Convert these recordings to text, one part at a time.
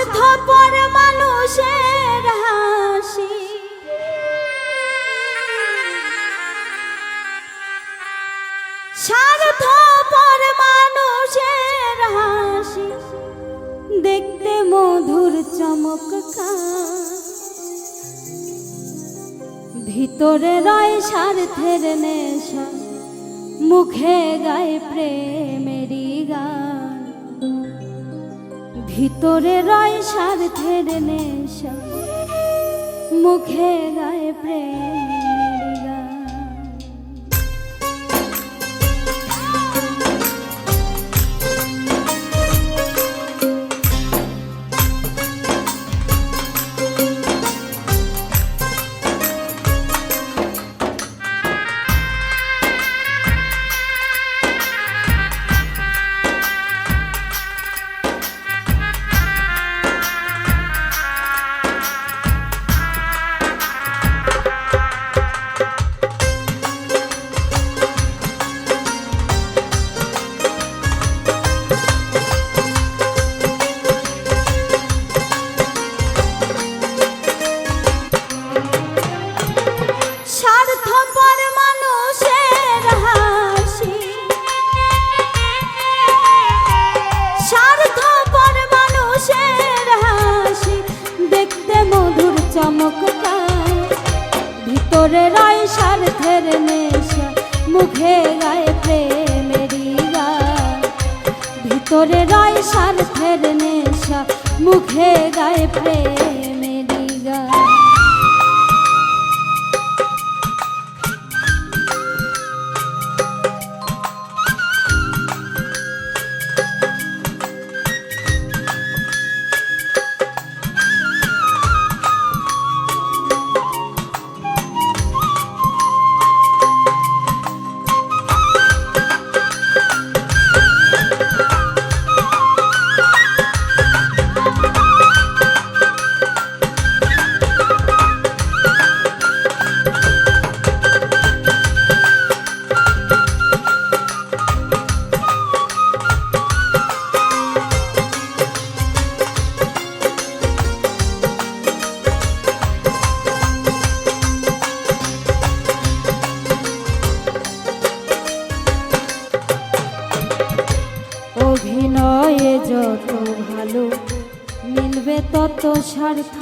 স্বার্থপর মানুষের হাসি। স্বার্থপর মানুষের হাসি। দেখতে মধুর চমৎকার। ভিতরে রয় স্বার্থের নেশা, মুখে গায়ে প্রেমেরই গান। ভিতরে রয় স্বার্থের নেশা মুখে গায়ে প্রেমেরই মুখে গায়ে প্রেমেরিয়া ভিতরে রয় স্বার্থের নেশা মুখে গায়ে প্রেমেরই স্বার্থ।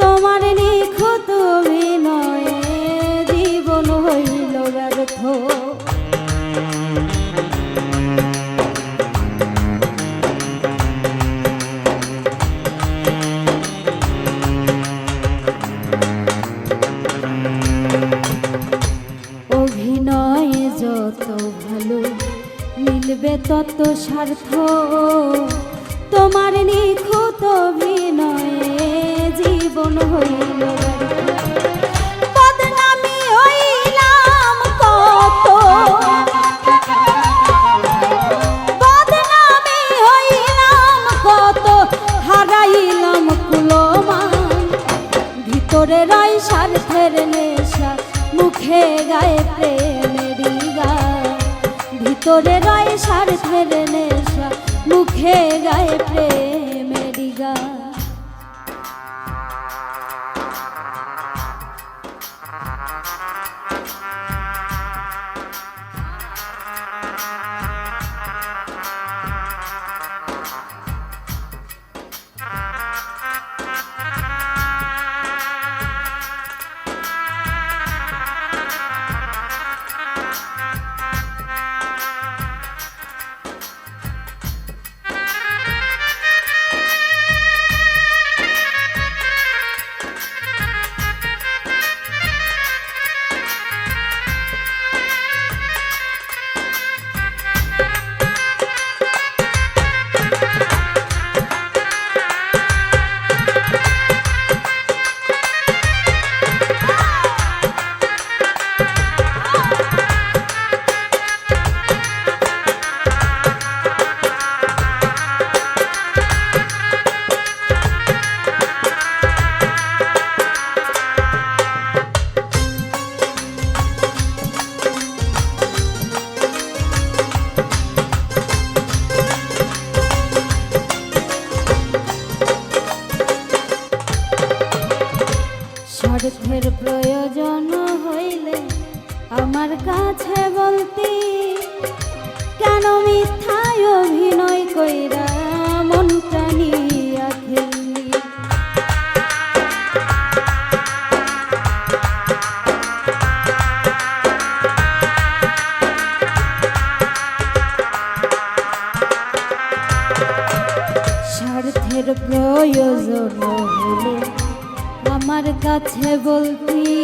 তোমার নিখুঁত অভিনয়ে জীবন হইল ব্যর্থ। যত ভালো মিলবে তত স্বার্থ। তোমার নিখুঁত অভিনয়ে জীবন হইল ভিতরে রয় স্বার্থের নেশা, মুখে গায়ে প্রেমেরই গান ভিতরে রয় স্বার্থের নেশা মুখে গায়ে প্রেমেরই কাছে বলতে কেন মিথ্যায় অভিনয় কইরা স্বার্থের প্রয়োজন হলে আমার কাছে বলতি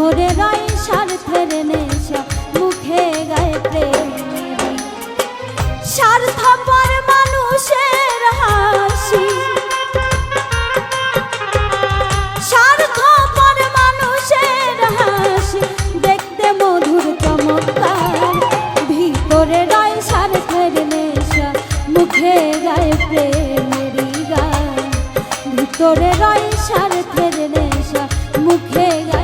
ভিতরে রয় স্বার্থের নেশা, মুখে গায়ে প্রেমেরই স্বার্থপর মানুষের হাসি। স্বার্থপর মানুষের হাসি, দেখতে মধুর চমৎকার। ভিতরে রয় স্বার্থের নেশা, মুখে গায়ে প্রেমেরই গান ভিতরে রয় স্বার্থের নেশা, মুখে গায়ে